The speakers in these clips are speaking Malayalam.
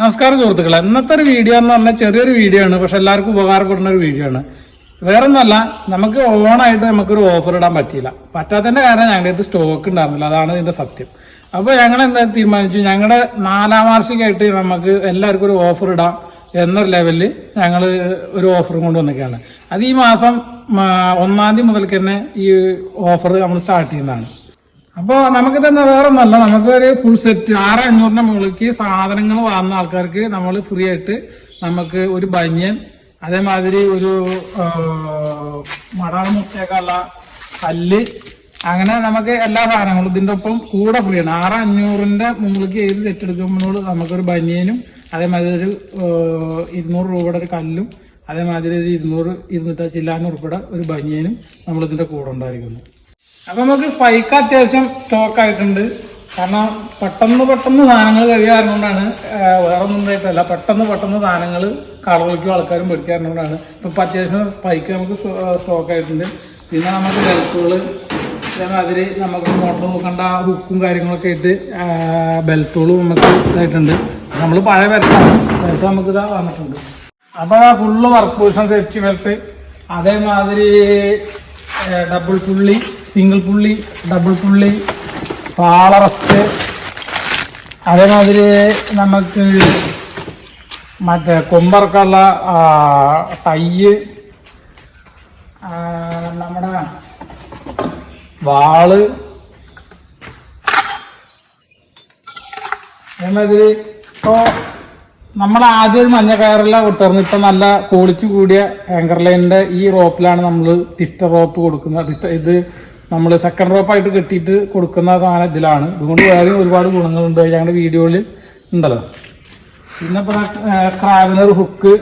നമസ്കാരം സുഹൃത്തുക്കളെ. ഇന്നത്തെ ഒരു വീഡിയോ എന്ന് പറഞ്ഞാൽ ചെറിയൊരു വീഡിയോ ആണ്. പക്ഷെ എല്ലാവർക്കും ഉപകാരപ്പെടുന്ന ഒരു വീഡിയോ ആണ്. വേറെ ഒന്നല്ല നമുക്ക് ഓണായിട്ട് നമുക്കൊരു ഓഫർ ഇടാൻ പറ്റിയില്ല. പറ്റാത്തതിന്റെ കാരണം ഞങ്ങളുടെ അടുത്ത് സ്റ്റോക്ക് ഉണ്ടായിരുന്നില്ല. അതാണ് ഇതിന്റെ സത്യം. അപ്പോൾ ഞങ്ങൾ എന്താ തീരുമാനിച്ചു? ഞങ്ങളുടെ നാലാം വാർഷികമായിട്ട് നമുക്ക് എല്ലാവർക്കും ഒരു ഓഫർ ഇടാം എന്നൊരു ലെവലിൽ ഞങ്ങൾ ഒരു ഓഫർ കൊണ്ടുവന്നൊക്കെയാണ് അത് ഈ മാസം ഒന്നാം തീയതി മുതൽക്ക് തന്നെ ഈ ഓഫർ നമ്മൾ സ്റ്റാർട്ട് ചെയ്യുന്നതാണ്. അപ്പോൾ നമുക്ക് തന്നെ വേറെ ഒന്നല്ല നമുക്ക് ഒരു ഫുൾ സെറ്റ് ആറ് അഞ്ഞൂറിന്റെ മുകളിലേക്ക് സാധനങ്ങൾ വാങ്ങുന്ന ആൾക്കാർക്ക് നമ്മൾ ഫ്രീ ആയിട്ട് നമുക്ക് ഒരു ബനിയൻ അതേമാതിരി ഒരു മടാണ് മുട്ടയൊക്കെയുള്ള കല്ല് അങ്ങനെ നമുക്ക് എല്ലാ സാധനങ്ങളും ഇതിന്റെ ഒപ്പം കൂടെ ഫ്രീ ആണ്. ആറ് അഞ്ഞൂറിന്റെ മുകളിലേക്ക് ഏത് സെറ്റ് എടുക്കുമ്പോൾ നമുക്കൊരു ബനിയനും അതേമാതിരി ഒരു ഇരുന്നൂറ് രൂപയുടെ ഒരു കല്ലും അതേമാതിരി ഒരു ഇരുന്നൂറ് ഇരുന്നൂറ്റി ചില്ലാനൂറ് രൂപയുടെ ഒരു ബനിയനും നമ്മളിതിന്റെ കൂടെ ഉണ്ടായിരിക്കുന്നു. അപ്പൊ നമുക്ക് സ്പൈക്ക് അത്യാവശ്യം സ്റ്റോക്ക് ആയിട്ടുണ്ട്. കാരണം പെട്ടെന്ന് പെട്ടെന്ന് സാധനങ്ങൾ കഴിയാറുകൊണ്ടാണ് വേറെ ഒന്നും ഉണ്ടായിട്ടല്ല. പെട്ടെന്ന് പെട്ടെന്ന് സാധനങ്ങൾ കടകളിലേക്കും ആൾക്കാരും പഠിക്കാറുകൊണ്ടാണ് ഇപ്പൊ അത്യാവശ്യം സ്പൈക്ക് നമുക്ക് സ്റ്റോക്ക് ആയിട്ടുണ്ട്. പിന്നെ നമുക്ക് ബെൽറ്റുകൾ അതേമാതിരി നമുക്ക് മോട്ടർ നോക്കേണ്ട ഹുക്കും കാര്യങ്ങളൊക്കെ ആയിട്ട് ബെൽറ്റുകളും നമുക്ക് ഇതായിട്ടുണ്ട്. നമ്മൾ പഴയ ബെൽറ്റാണ് ബെൽറ്റ് നമുക്ക് ഇതാ വന്നിട്ടുണ്ട്. അപ്പൊ full work position safety belt അതേമാതിരി double pulley single pulley double pulley fall arrest അതേമാതിരി നമുക്ക് മറ്റേ കൊമ്പറക്കുള്ള ടൈയ് ആ, നമ്മുടെ വാൾ. അതേമാതിരി ഇപ്പോ നമ്മൾ ആദ്യം ഒരു മഞ്ഞ കയറെല്ലാം കൊടുത്തിരുന്നു ഇപ്പൊ നല്ല ക്വാളിറ്റി കൂടിയ ആങ്കർ ലൈനിന്റെ ഈ റോപ്പിലാണ് നമ്മൾ ടിസ്റ്റർ റോപ്പ് കൊടുക്കുന്നത്. ടിസ്റ്റർ ഇത് നമ്മൾ സെക്കൻഡ് റോപ്പായിട്ട് കെട്ടിയിട്ട് കൊടുക്കുന്ന സാധനം ഇതിലാണ്. ഇതുകൊണ്ട് വേറെയും ഒരുപാട് ഗുണങ്ങളുണ്ട്. ഞങ്ങളുടെ വീഡിയോയിൽ ഉണ്ടല്ലോ. പിന്നെ ഇപ്പോൾ carabiner hook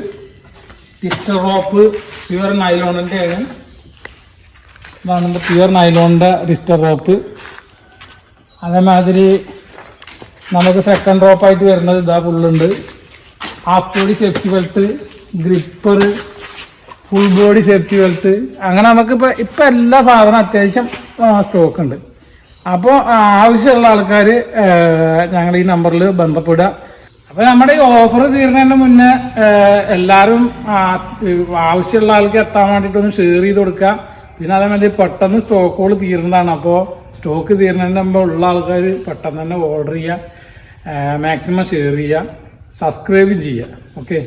twister rope pure നൈലോണിന്റെ ഇതാണ് പ്യുവർ നൈലോണിന്റെ ടിസ്റ്റർ റോപ്പ് അതേമാതിരി നമുക്ക് സെക്കൻഡ് റോപ്പായിട്ട് വരുന്നത് ഇതാ ഫുള്ളുണ്ട് half body safety belt gripper full body safety belt അങ്ങനെ നമുക്ക് ഇപ്പൊ ഇപ്പൊ എല്ലാ സാധനം അത്യാവശ്യം സ്റ്റോക്ക് ഉണ്ട്. അപ്പോൾ ആവശ്യമുള്ള ആൾക്കാർ ഞങ്ങൾ ഈ നമ്പറിൽ ബന്ധപ്പെടുക. അപ്പൊ നമ്മുടെ ഈ ഓഫർ തീരുന്നതിന് മുന്നേ എല്ലാവരും ആവശ്യമുള്ള ആൾക്ക് എത്താൻ വേണ്ടിയിട്ടൊന്ന് ഷെയർ ചെയ്ത് കൊടുക്കുക. പിന്നെ അതേമാതിരി പെട്ടെന്ന് സ്റ്റോക്കുകൾ തീരുന്നതാണ്. അപ്പോൾ സ്റ്റോക്ക് തീരുന്നതിന് മുമ്പ് ഉള്ള ആൾക്കാർ പെട്ടെന്ന് തന്നെ ഓർഡർ ചെയ്യുക. മാക്സിമം ഷെയർ ചെയ്യുക. സബ്സ്ക്രൈബും ചെയ്യുക. ഓക്കെ